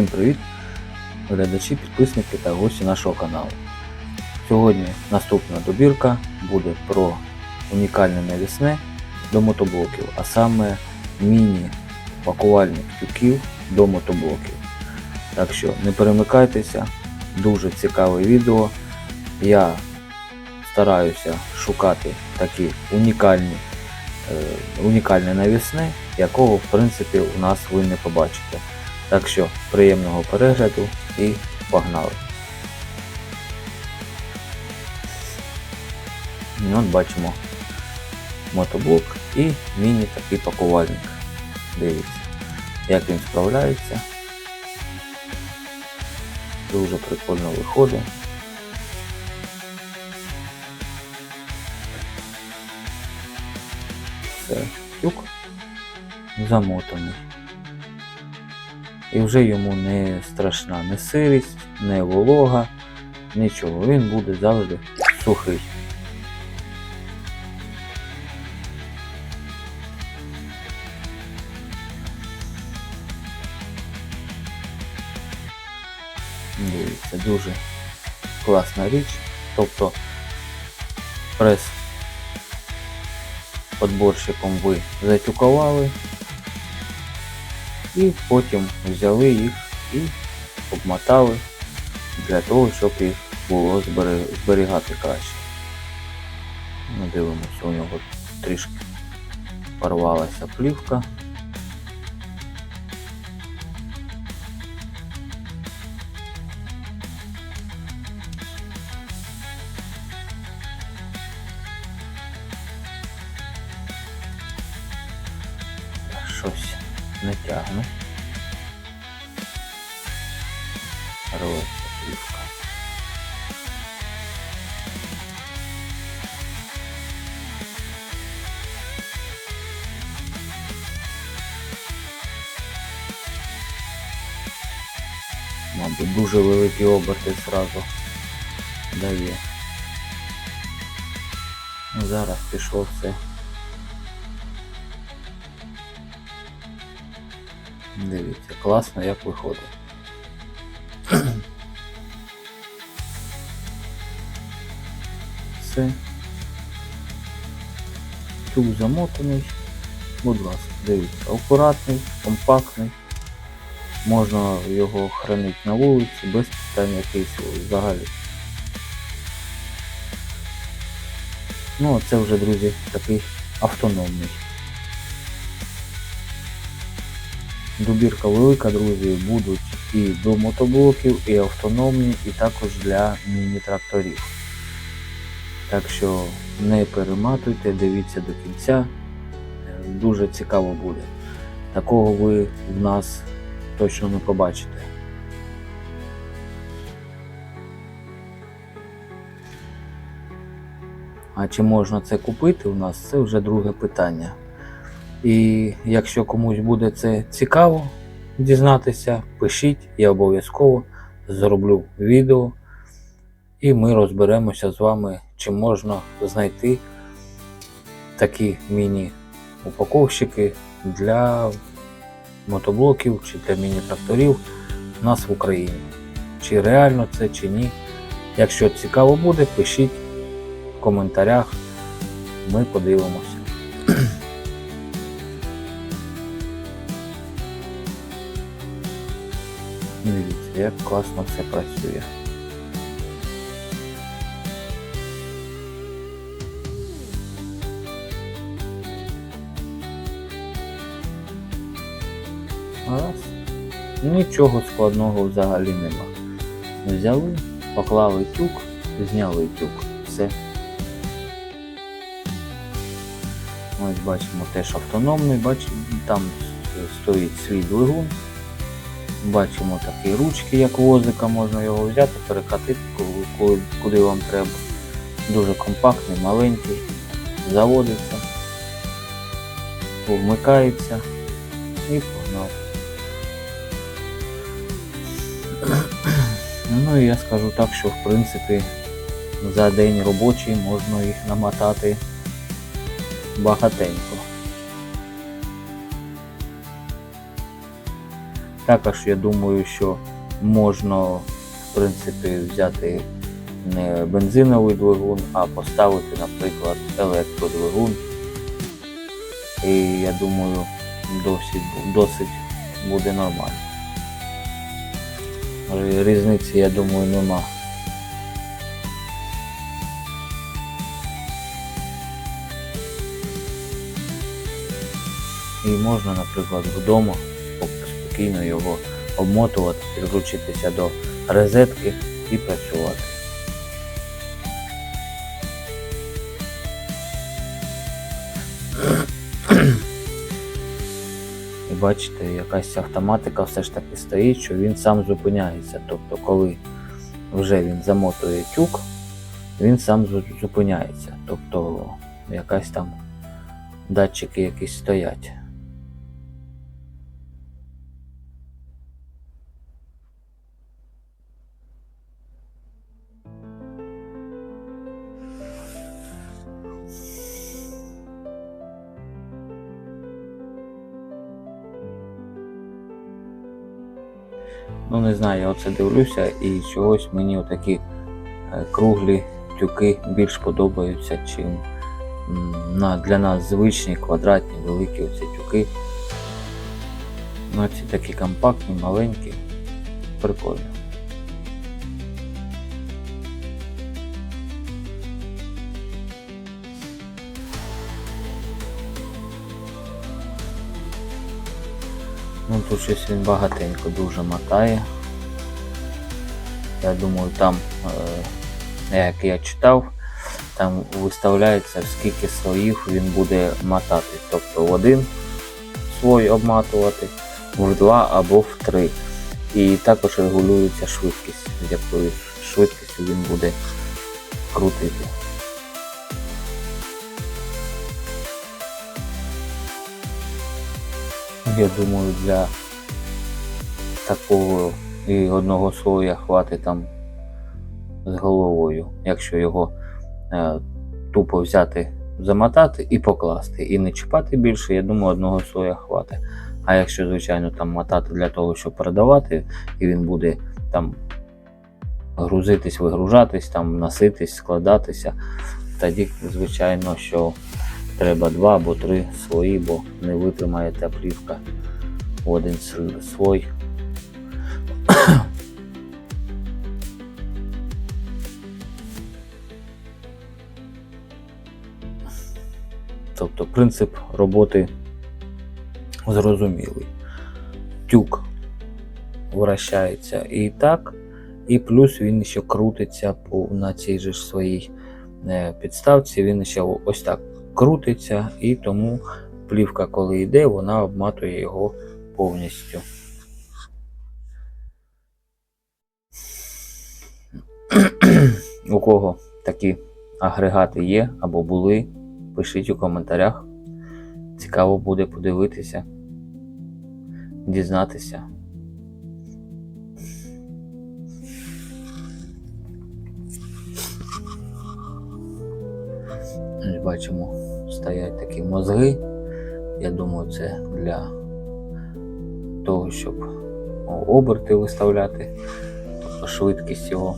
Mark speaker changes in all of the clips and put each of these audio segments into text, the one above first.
Speaker 1: Всім привіт, глядачі, підписники та гості нашого каналу. Сьогодні наступна добірка буде про унікальне навісне до мотоблоків, а саме міні-пакувальник тюків до мотоблоків. Так що не перемикайтеся, дуже цікаве відео. Я стараюся шукати такі унікальні, е, унікальне навісне, якого в принципі у нас ви не побачите. Так що приємного перегляду і погнали. Ну, От бачимо мотоблок і міні такий пакувальник. Дивіться, як він справляється. Дуже прикольно виходить. Це тюк замотаний. І вже йому не страшна не сирість, не волога, нічого. Він буде завжди сухий. Дивіться, дуже класна річ. Тобто прес подборщиком ви затюкували і потім взяли їх і обмотали для того, щоб їх було зберігати краще. Ми дивимося, у нього трішки порвалася плівка. Оберти зразу дає. Ну, зараз пішло все. Дивіться, класно як виходить. Все. Тюк замотаний. Будь ласка, дивіться, акуратний, компактний. Можна його хранити на вулиці без питань якихось взагалі. Ну, це вже, друзі, такий автономний. Добірка велика, друзі, будуть і до мотоблоків, і автономні, і також для міні-тракторів. Так що не перематуйте, дивіться до кінця. Е, Дуже цікаво буде. Такого ви в нас точно не побачите. А чи можна це купити у нас, це вже друге питання. І якщо комусь буде це цікаво дізнатися, пишіть, я обов'язково зроблю відео і ми розберемося з вами, чи можна знайти такі міні-упаковщики для мотоблоків чи для міні-тракторів у нас в Україні. Чи реально це, чи ні. Якщо цікаво буде, пишіть в коментарях, ми подивимося. Дивіться, як класно все працює. Раз. Нічого складного взагалі нема. Взяли, поклали тюк, зняли тюк. Все. Ось бачимо теж автономний, бачимо, там стоїть свій двигун. Бачимо такі ручки, як возика, можна його взяти, перекатити ку- ку- куди вам треба. Дуже компактний, маленький, заводиться, вмикається і погнав. Ну і я скажу так, що в принципі за день робочий можна їх намотати багатенько. Також я думаю, що можна в принципі взяти не бензиновий двигун, а поставити, наприклад, електродвигун. І я думаю, досить, досить буде нормально. Р- Різниці, я думаю, нема. І можна, наприклад, вдома спокійно його обмотувати, підключитися до розетки і працювати. Бачите, якась автоматика все ж таки стоїть, що він сам зупиняється. Тобто, коли вже він замотує тюк, він сам зупиняється. Тобто якась там датчики якісь стоять. Ну не знаю, я оце дивлюся і чогось мені отакі е, круглі тюки більш подобаються, чим на, для нас звичні, квадратні, великі оці тюки. Ну ці такі компактні, маленькі, прикольно. Тут щось він багатенько дуже мотає. Я думаю, там, е, як я читав, там виставляється скільки слоїв він буде мотати. Тобто в один слой обматувати, в два або в три. І також регулюється швидкість, з якою швидкістю він буде крутити. Я думаю, для такого і одного слоя хватить там з головою, якщо його е, тупо взяти, замотати і покласти. І не чіпати більше, я думаю, одного слоя хватить. А якщо, звичайно, там мотати для того, щоб передавати, і він буде там грузитись, вигружатись, там носитись, складатися, тоді, звичайно, що треба два або три слої, бо не витримає та плівка в один слой. Тобто принцип роботи зрозумілий. Тюк вращається і так, і плюс він ще крутиться на цій же своїй е, підставці, він ще ось так крутиться, і тому плівка, коли йде, вона обматує його повністю. У кого такі агрегати є або були, пишіть у коментарях. Цікаво буде подивитися, дізнатися. Бачимо, стоять такі мозги. Я думаю, це для того, щоб оберти виставляти, тобто швидкість його.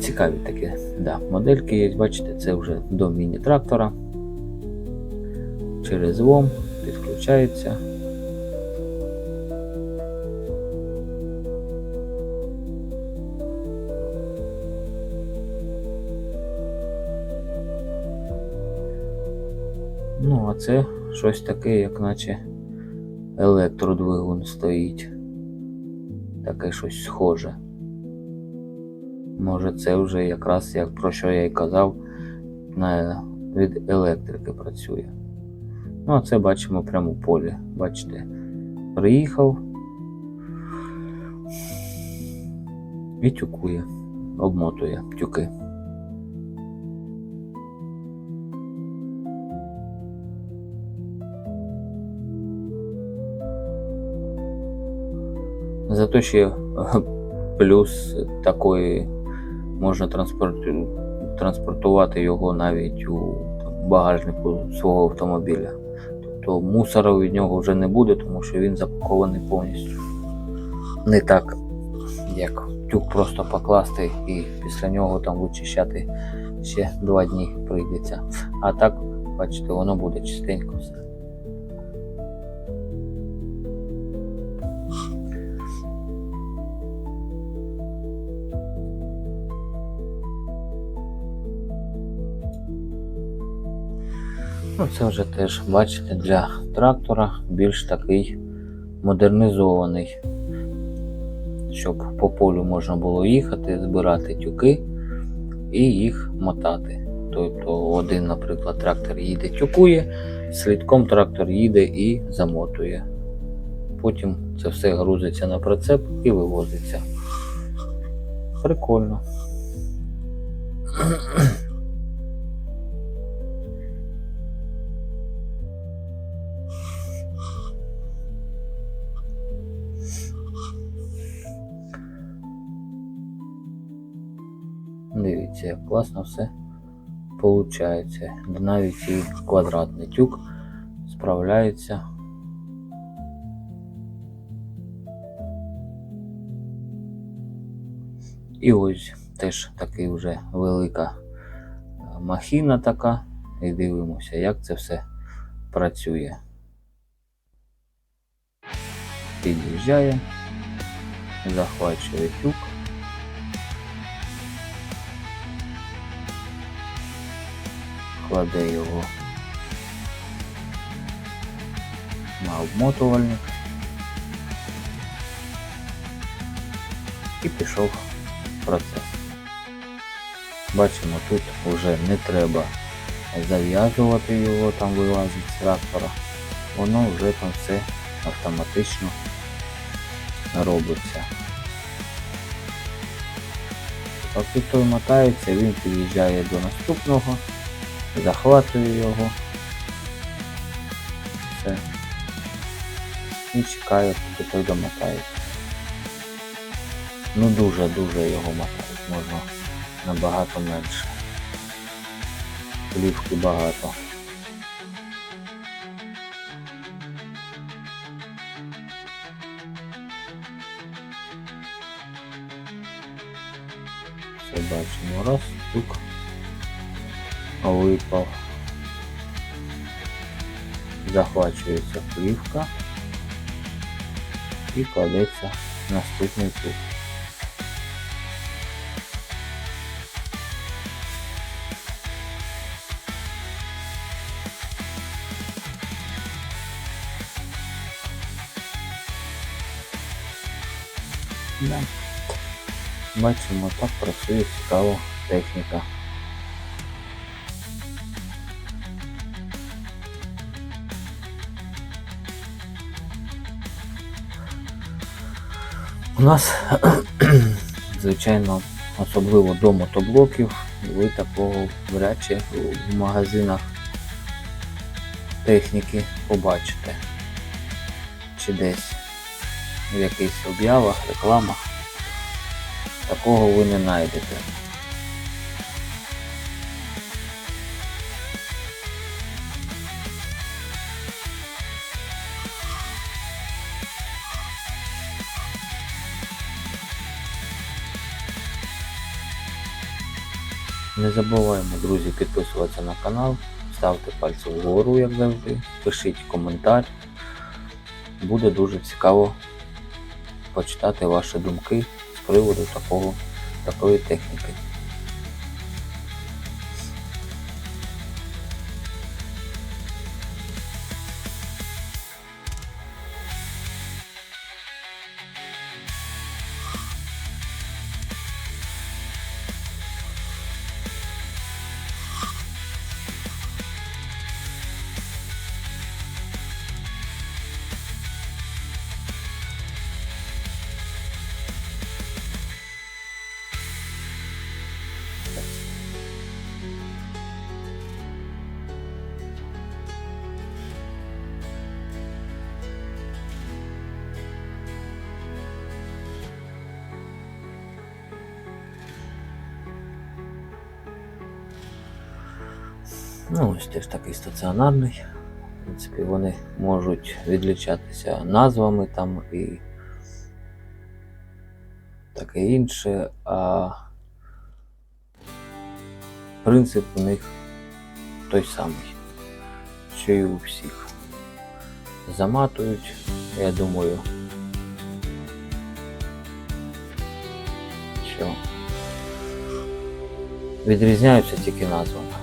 Speaker 1: Цікаві такі да, модельки є, бачите, це вже до міні-трактора. Через ВОМ підключається. Ну, а це щось таке, як наче електродвигун стоїть. Таке щось схоже. Може, це вже якраз як про що я й казав, на, від електрики працює. Ну, а це бачимо прямо в полі. Бачите, приїхав і тюкує, обмотує тюки. Зато ще плюс такої можна транспорту, транспортувати його навіть у багажнику свого автомобіля. Тобто мусора від нього вже не буде, тому що він запакований повністю. Не так, як тюк просто покласти і після нього там вичищати ще два дні прийдеться. А так, бачите, воно буде чистенько все. Це вже теж, бачите, для трактора більш такий модернізований, щоб по полю можна було їхати, збирати тюки і їх мотати. Тобто один, наприклад, трактор їде тюкує, слідком трактор їде і замотує. Потім це все грузиться на прицеп і вивозиться. Прикольно. Класно все виходить. Навіть і квадратний тюк справляється. І ось теж такий вже велика е, махіна така. І дивимося, як це все працює. Під'їжджає, захвачує тюк. Кладе його на обмотувальник і пішов процес. Бачимо, тут вже не треба зав'язувати його, там вилазить з трактора, воно вже там все автоматично робиться. Поки той мотається, він під'їжджає до наступного захватую його. Все. І чекаю, поки той домотається. Ну дуже-дуже його мотають, можна набагато менше. Плівки багато. Все бачимо. Раз, тук випав. Захвачується плівка і кладеться наступний. Да. Бачимо, так працює цікава техніка. Нас, звичайно, особливо до мотоблоків, ви такого вряд чи в магазинах техніки побачите. Чи десь в якихось об'явах, рекламах. Такого ви не знайдете. Не забуваємо, друзі, підписуватися на канал, ставте пальці вгору, як завжди, пишіть коментар. Буде дуже цікаво почитати ваші думки з приводу такого, такої техніки. Ну, ось теж такий стаціонарний. В принципі, вони можуть відлічатися назвами там і таке інше, а принцип у них той самий, що і у всіх. Заматують, я думаю, що відрізняються тільки назвами.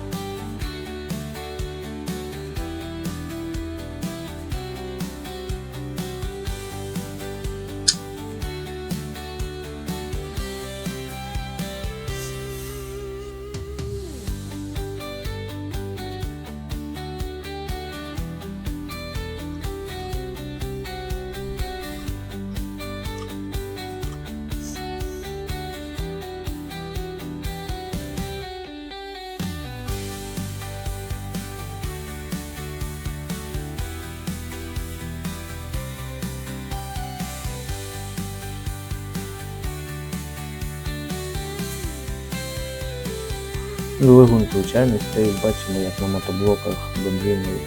Speaker 1: Двигун звичайно, стоїть, бачимо, як на мотоблоках бензинові,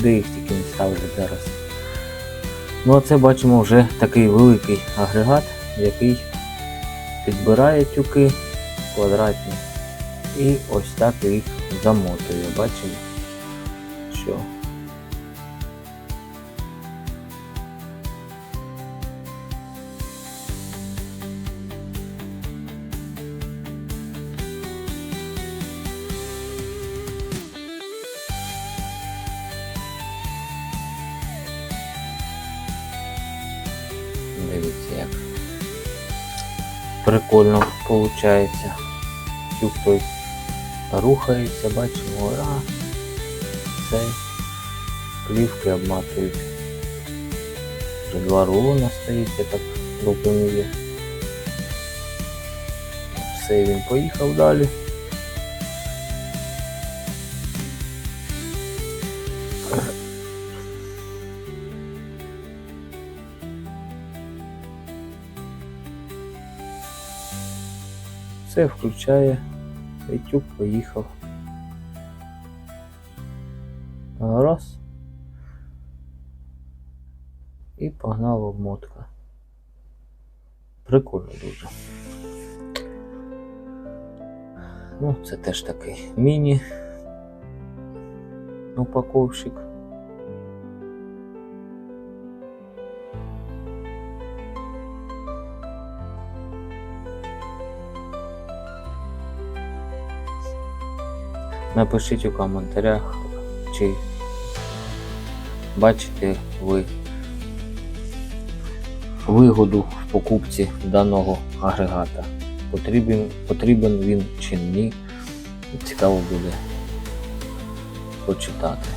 Speaker 1: де їх тільки не ставлять зараз. Ну а це бачимо вже такий великий агрегат, який підбирає тюки квадратні і ось так їх замотує. Бачимо, що прикольно виходить. Тюк той рухається, бачимо, а цей плівки обматують. Вже два рулона стоїть, я так розумію. Все, він поїхав далі. Все включає, і тюк поїхав. Раз. І погнала обмотка. Прикольно дуже. Ну, це теж такий міні упаковщик. Напишіть у коментарях, чи бачите ви вигоду в покупці даного агрегата. Потрібен, потрібен він чи ні. Цікаво буде почитати.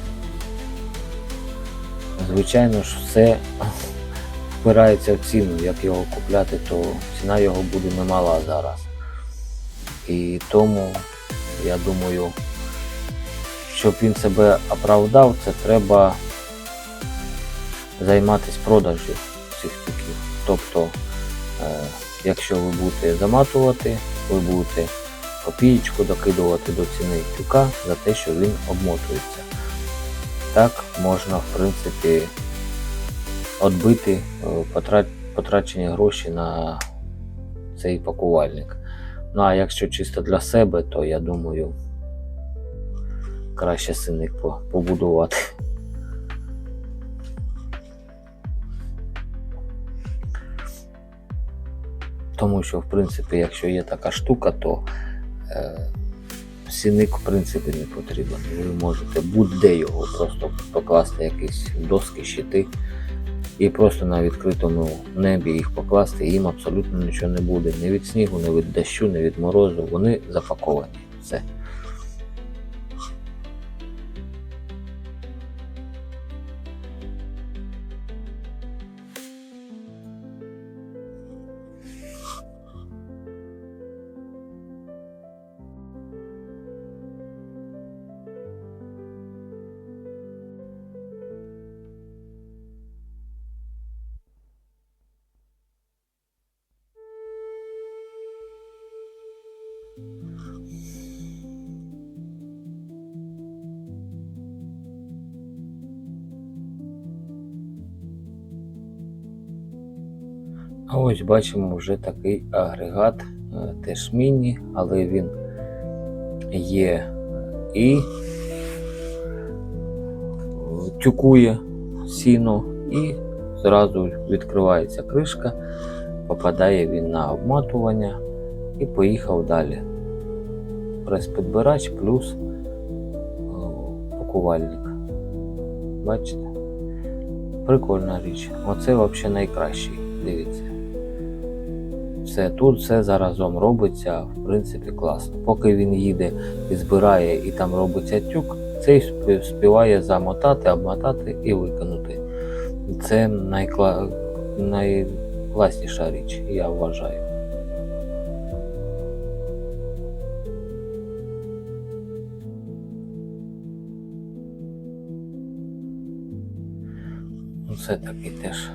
Speaker 1: Звичайно ж, все впирається в ціну, як його купляти, то ціна його буде немала зараз. І тому, я думаю, щоб він себе оправдав, це треба займатися продажем цих тюків. Тобто, е, якщо ви будете заматувати, ви будете копієчку докидувати до ціни тюка за те, що він обмотується. Так можна, в принципі, відбити е, потрачені гроші на цей пакувальник. Ну а якщо чисто для себе, то я думаю, краще синик побудувати. Тому що, в принципі, якщо є така штука, то е, сіник в принципі не потрібен. Ви можете будь-де його просто покласти якісь доски, щити і просто на відкритому небі їх покласти, і їм абсолютно нічого не буде. Ні від снігу, ні від дощу, ні від морозу. Вони запаковані. Все. Ось бачимо вже такий агрегат, е, теж міні, але він є і тюкує сіно, і зразу відкривається кришка, попадає він на обматування і поїхав далі. Прес-підбирач плюс пакувальник. Бачите? Прикольна річ. Оце взагалі найкращий. Дивіться. Все, тут все заразом робиться, в принципі, класно. Поки він їде і збирає і там робиться тюк, цей спі- співає замотати, обмотати і викинути. Це найкла... найкласніша річ, я вважаю. Це такий теж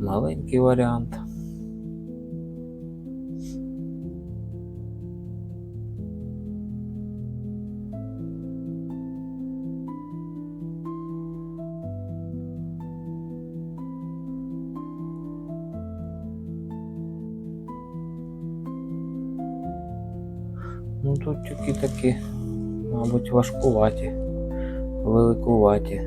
Speaker 1: маленький варіант. Тут тільки такі, мабуть, важкуваті, великуваті.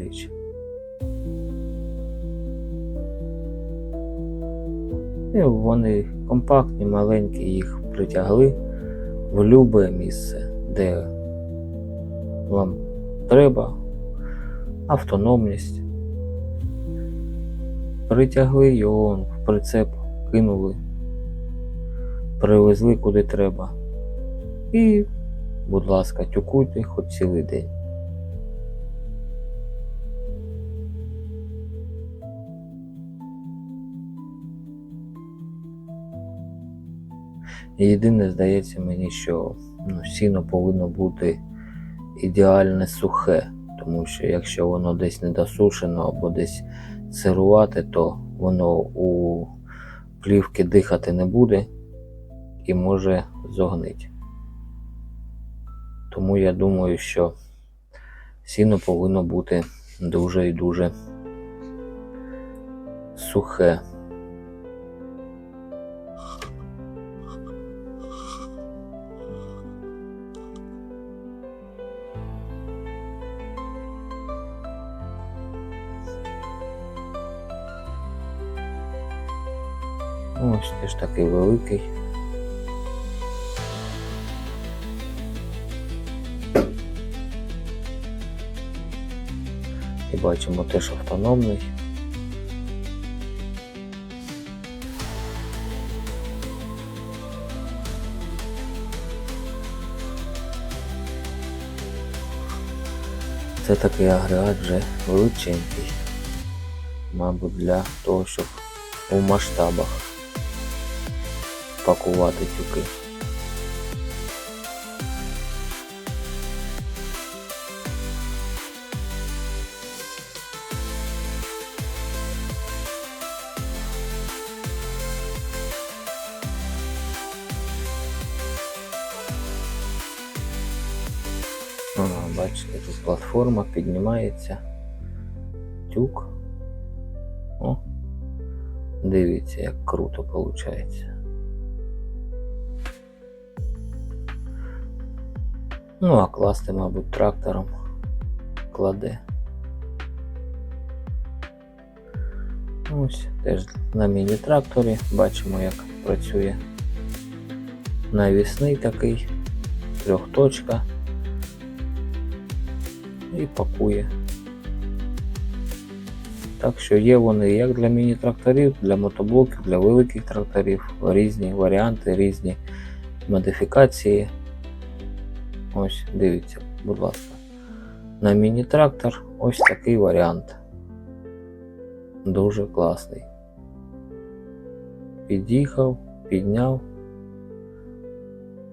Speaker 1: Річ. І вони компактні, маленькі, їх притягли в любе місце, де вам треба, автономність. Притягли його в прицеп, кинули, привезли куди треба. І, будь ласка, тюкуйте хоч цілий день. Єдине, здається мені, що ну, сіно повинно бути ідеально сухе, тому що якщо воно десь недосушено або десь сирувати, то воно у плівки дихати не буде і може зогнити. Тому я думаю, що сіно повинно бути дуже і дуже сухе. Ось теж такий великий. І бачимо теж автономний. Це такий агрегат вже величенький. Мабуть, для того, щоб у масштабах пакувати тюки. Бачите, тут платформа піднімається. Тюк. О, дивіться, як круто виходить. Ну, а класти, мабуть, трактором кладе. Ось теж на міні-тракторі бачимо, як працює навісний такий, трьохточка і пакує. Так що є вони як для міні-тракторів, для мотоблоків, для великих тракторів, різні варіанти, різні модифікації. Ось, дивіться, будь ласка. На міні-трактор ось такий варіант. Дуже класний. Під'їхав, підняв.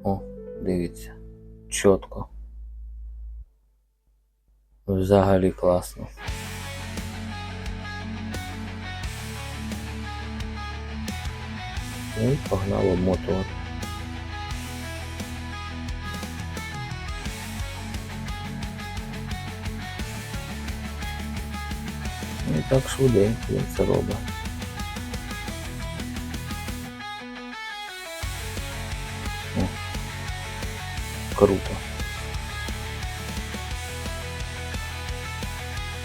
Speaker 1: О, дивіться, чітко. Взагалі класно. І погнав обмотувати. Так швиденько він це робить. О, круто.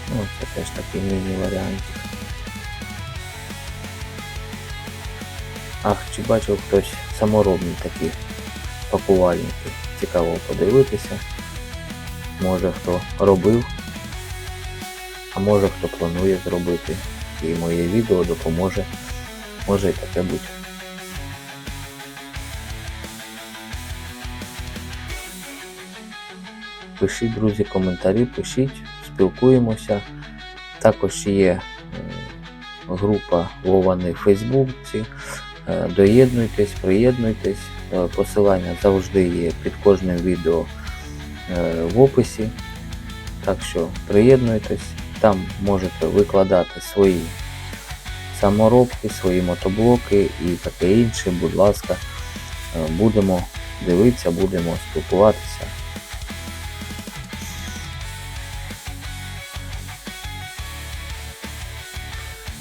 Speaker 1: Ну, це теж такий міні-варіантик. Ах, чи бачив хтось саморобні такі пакувальники. Цікаво подивитися. Може хто робив, може хто планує зробити. І моє відео допоможе. Може і таке бути. Пишіть, друзі, коментарі, пишіть, спілкуємося. Також є група Вовани в Фейсбуці. Е, Доєднуйтесь, приєднуйтесь. Е, Посилання завжди є під кожним відео е, в описі. Так що приєднуйтесь, там можете викладати свої саморобки, свої мотоблоки і таке інше. Будь ласка, Е, будемо дивитися, будемо спілкуватися.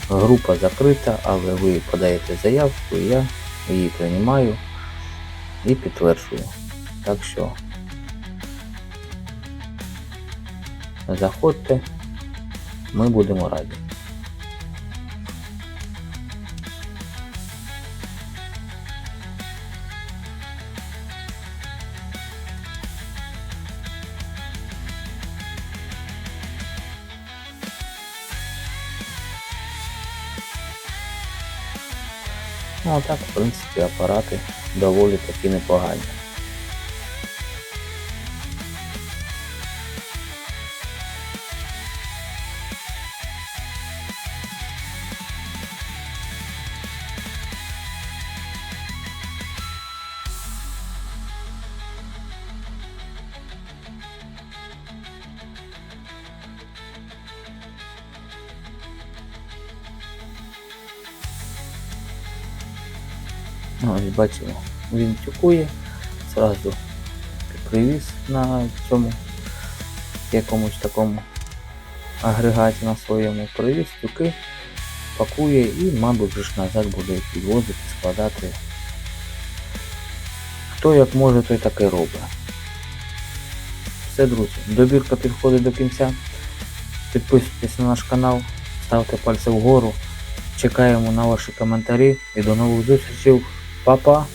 Speaker 1: Група закрита, але ви подаєте заявку, і я її приймаю і підтверджую. Так що заходьте, ми будемо раді. Ну, а так, в принципі, апарати доволі таки непогані. Ось бачимо, він тюкує, зразу привіз на цьому якомусь такому агрегаті на своєму привіз тюки, пакує і, мабуть, же ж назад буде підвозити, складати. Хто як може, той таке робить. Все, друзі, добірка підходить до кінця. Підписуйтесь на наш канал, ставте пальці вгору. Чекаємо на ваші коментарі і до нових зустрічей. Па-па!